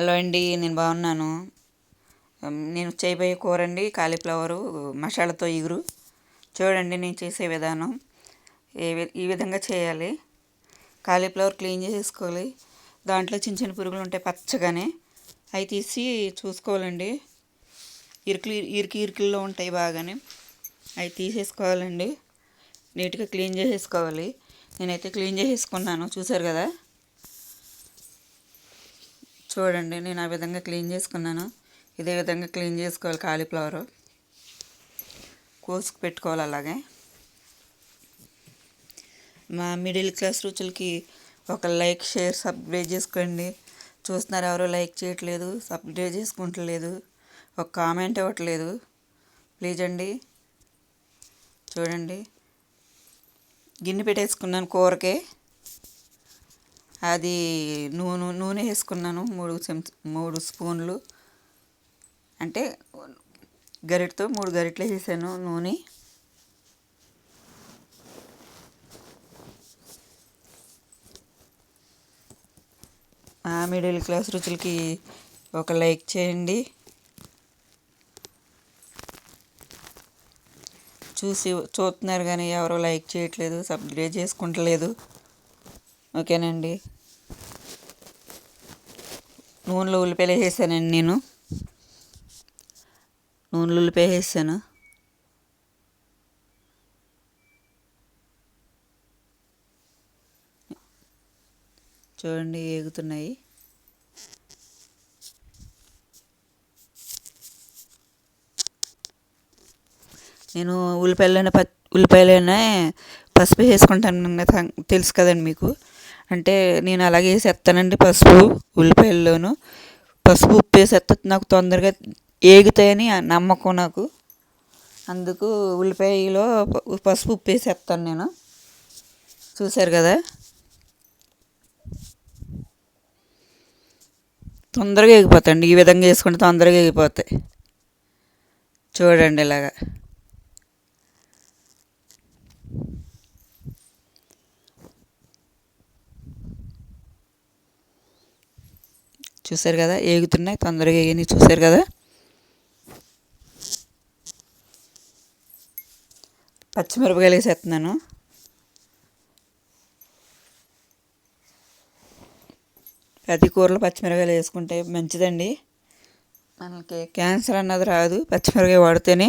Hello అండి నేను బాగున్నాను. నేను చేయబోయే కూర అండి కాలీఫ్లవరు మసాలాతో ఇగురు. చూడండి నేను చేసే విధానం. ఏ ఈ విధంగా చేయాలి. కాలీఫ్లవర్ క్లీన్ చేసుకోవాలి దాంట్లో చిన్న చిన్న పురుగులు ఉంటాయి పచ్చగానే. అవి తీసి చూసుకోవాలండి. ఇరుకులు ఇరికి ఇరుకుల్లో ఉంటాయి బాగానే. అవి తీసేసుకోవాలండి. నీట్గా క్లీన్ చేసేసుకోవాలి. నేనైతే క్లీన్ చేసేసుకున్నాను చూసారు కదా? చూడండి నేను ఆ విధంగా క్లీన్ చేసుకున్నాను. ఇదే విధంగా క్లీన్ చేసుకోవాలి కాలీఫ్లవర్. కోసుకు పెట్టుకోవాలి అలాగే. మా మిడిల్ క్లాస్ రుచులకి ఒక లైక్ షేర్ సబ్స్క్రైబ్ చేసుకోండి. చూస్తున్నారు ఎవరో లైక్ చేయట్లేదు సబ్స్క్రైబ్ చేసుకుంటలేదు ఒక కామెంట్ ఇవ్వట్లేదు. ప్లీజ్ అండి. చూడండి. గిన్నె పెట్టేసుకున్నాను కూరకే. అది నూనె నూనె వేసుకున్నాను మూడు చెంచ మూడు స్పూన్లు. అంటే గరిటతో మూడు గరిటలు వేసాను నూనె. మా మిడిల్ క్లాస్ రుచులకి ఒక లైక్ చేయండి. చూసి చూస్తున్నారు కానీ ఎవరు లైక్ చేయట్లేదు సబ్స్క్రైబ్ చేసుకుంటలేదు. ఓకేనండి. నూనెలో ఉల్లిపాయలు వేసానండి నేను. నూనెలో ఉల్లిపాయ వేసాను. చూడండి ఏగుతున్నాయి. నేను ఉల్లిపాయలైనా ప ఉల్లిపాయలైనా పసుపు వేసుకుంటాను తెలుసు కదండి మీకు. అంటే నేను అలాగే వేసేస్తానండి పసుపు ఉల్లిపాయల్లోనూ. పసుపు ఉప్పు వేసేస్తే నాకు తొందరగా ఏగుతాయని నమ్మకం నాకు. అందుకు ఉల్లిపాయలో పసుపు ఉప్పు వేసేస్తాను నేను. చూశారు కదా? తొందరగా ఎగిపోతాయండి ఈ విధంగా వేసుకుంటే తొందరగా ఎగిపోతాయి చూడండి ఇలాగా. చూసారు కదా ఏగుతున్నాయి తొందరగా ఏగినాయి చూసారు కదా? పచ్చిమిరపకాయలు వేసేస్తున్నాను. ప్రతి కూరలో పచ్చిమిరపకాయలు వేసుకుంటే మంచిదండి. మనకి క్యాన్సర్ అన్నది రాదు పచ్చిమిరపకాయ వాడితేనే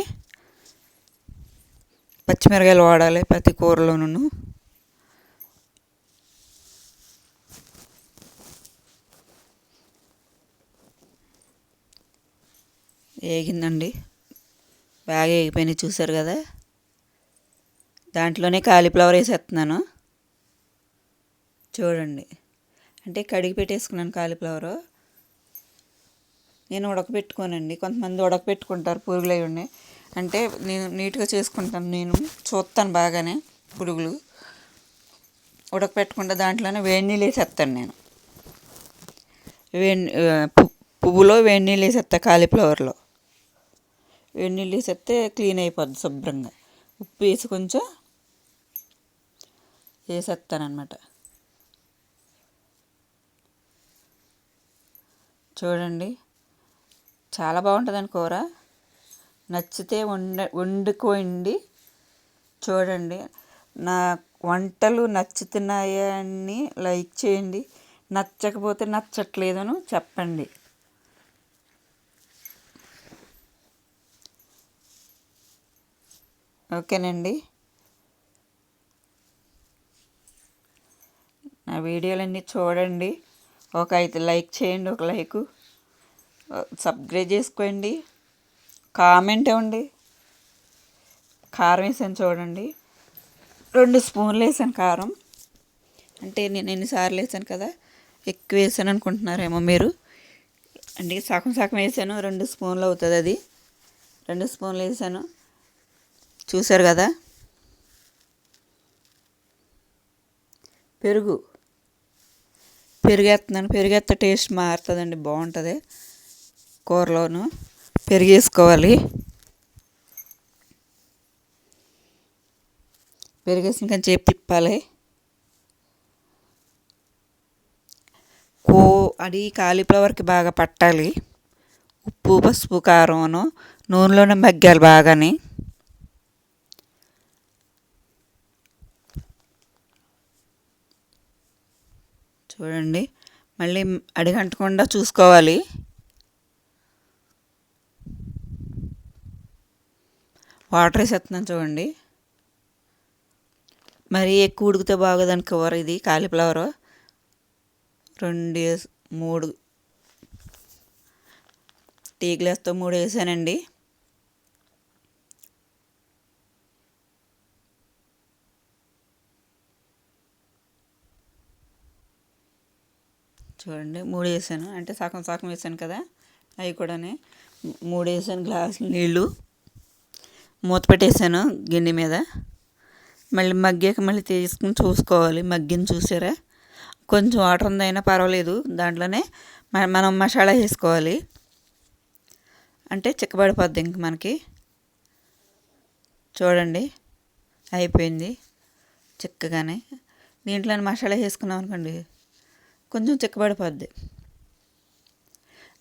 పచ్చిమిరపకాయలు వాడాలి ప్రతి కూరలోనూ. వేగిందండి బాగా వేగిపోయినాయి చూసారు కదా. దాంట్లోనే కాలీఫ్లవర్ వేసేస్తున్నాను. చూడండి. అంటే కడిగి పెట్టేసుకున్నాను కాలీఫ్లవర్. నేను ఉడకబెట్టుకోనండి. కొంతమంది ఉడకబెట్టుకుంటారు పురుగులు అవి ఉన్నాయి అంటే నేను నీట్గా చేసుకుంటాను. నేను చూస్తాను బాగానే పురుగులు. ఉడకపెట్టకుండా దాంట్లోనే వేడి నీళ్ళు వేసేస్తాను నేను. వేడి పువ్వులో వేడి నీళ్ళు వేసేస్తా కాలీఫ్లవర్లో. వేడి నీళ్ళు వేసేస్తే క్లీన్ అయిపోద్ది శుభ్రంగా. ఉప్పు వేసి కొంచెం వేసేస్తానమాట చూడండి చాలా బాగుంటుందండి కూర. నచ్చితే వండ వండుకోండి. చూడండి నా వంటలు నచ్చుతున్నాయని లైక్ చేయండి. నచ్చకపోతే నచ్చట్లేదని చెప్పండి. ఓకేనండి. నా వీడియోలన్నీ చూడండి. ఒక అయితే లైక్ చేయండి ఒక లైక్ సబ్స్క్రైబ్ చేసుకోండి. కామెంట్ ఇవ్వండి. కారం వేసాను చూడండి. రెండు స్పూన్లు వేసాను కారం. అంటే నేను ఎన్నిసార్లు వేసాను కదా ఎక్కువ వేసాను అనుకుంటున్నారేమో మీరు. అంటే సగం సగం వేసాను రెండు స్పూన్లు అవుతుంది అది. రెండు స్పూన్లు వేసాను. చూశారు కదా? పెరుగు. పెరిగేస్తున్నాను పెరిగేస్తే టేస్ట్ మారుతుందండి బాగుంటుంది. కూరలోను పెరిగేసుకోవాలి. పెరిగేసిన కానీ చేపు తిప్పాలి. కో అది కాలీఫ్లవర్కి బాగా పట్టాలి. ఉప్పు పసుపు కారం నూనెలోనే మగ్గాలి బాగానే. చూడండి. మళ్ళీ అడిగంటకుండా చూసుకోవాలి. వాటర్ వేసేస్తున్నాను చూడండి. మరి ఎక్కువ ఉడికితే బాగోదని కవర్ ఇది కాలీఫ్లవర్. రెండు వేసి మూడు. టీ గ్లాస్తో మూడు వేసానండి. చూడండి మూడు వేసాను అంటే సగం సగం వేసాను కదా అవి కూడా మూడు వేసాను గ్లాస్ నీళ్ళు. మూత పెట్టేసాను గిన్నె మీద. మళ్ళీ మగ్గాక మళ్ళీ తీసుకుని చూసుకోవాలి. మగ్గిన చూసారా? కొంచెం వాటర్ ఉందైనా పర్వాలేదు. దాంట్లోనే మనం మసాలా వేసుకోవాలి. అంటే చిక్కబడిపోద్ది ఇంక మనకి. చూడండి అయిపోయింది. చిక్కగానే. దీంట్లోనే మసాలా వేసుకున్నాం అనుకోండి కొంచెం చిక్కబడిపోద్ది.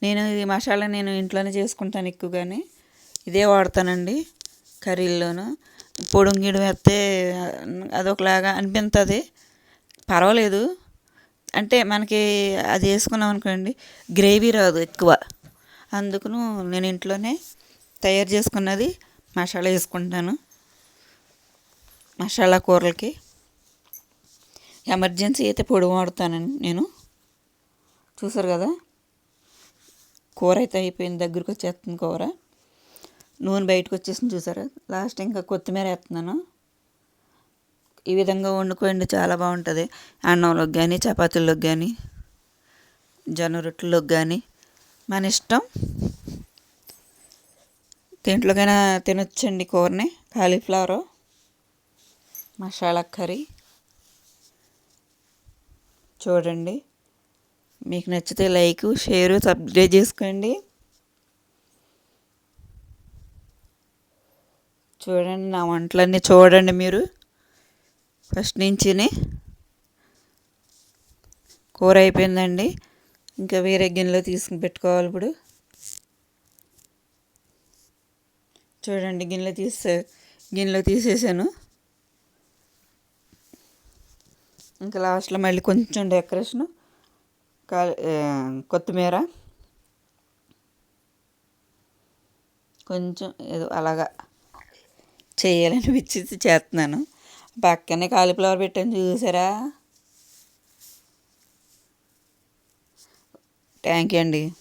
నేను ఈ మసాలా నేను ఇంట్లోనే చేసుకుంటాను ఎక్కువగానే. ఇదే వాడతానండి కర్రీల్లోనూ. పొడుంగిడు వేస్తే అదొకలాగా అనిపిస్తుంది పర్వాలేదు. అంటే మనకి అది వేసుకున్నాం అనుకోండి గ్రేవీ రాదు ఎక్కువ. అందుకును నేను ఇంట్లోనే తయారు చేసుకున్నది మసాలా వేసుకుంటాను. మసాలా కూరలకి. ఎమర్జెన్సీ అయితే పొడి వాడతానండి నేను. చూసారు కదా? కూర అయితే అయిపోయింది దగ్గరికి వచ్చేస్తుంది కూర. నూనె బయటకు వచ్చేసింది చూసారా? లాస్ట్ ఇంకా కొత్తిమీర వేస్తున్నాను. ఈ విధంగా వండుకోండి చాలా బాగుంటుంది. అన్నంలోకి కానీ చపాతీల్లోకి కానీ జొన్న రొట్టెల్లోకి కానీ మన ఇష్టం. దేంట్లోకైనా తినొచ్చండి కూరని. Cauliflower masala curry. చూడండి. మీకు నచ్చితే లైక్ షేరు సబ్స్క్రైబ్ చేసుకోండి. చూడండి నా వంటలన్నీ చూడండి మీరు. ఫస్ట్ నుంచి కూర అయిపోయిందండి. ఇంకా వేరే గిన్నెలో తీసుకుని పెట్టుకోవాలి ఇప్పుడు. చూడండి గిన్నెలో తీసే గిన్నెలో తీసేసాను. ఇంకా లాస్ట్లో మళ్ళీ కొంచెం డెకరేషను. Eh, కొత్తిమీర. కొంచెం ఏదో అలాగా చేయాలనిపించి చేస్తున్నాను. పక్కనే కాలీఫ్లవర్ పెట్టాను చూసారా? థ్యాంక్ యూ అండి.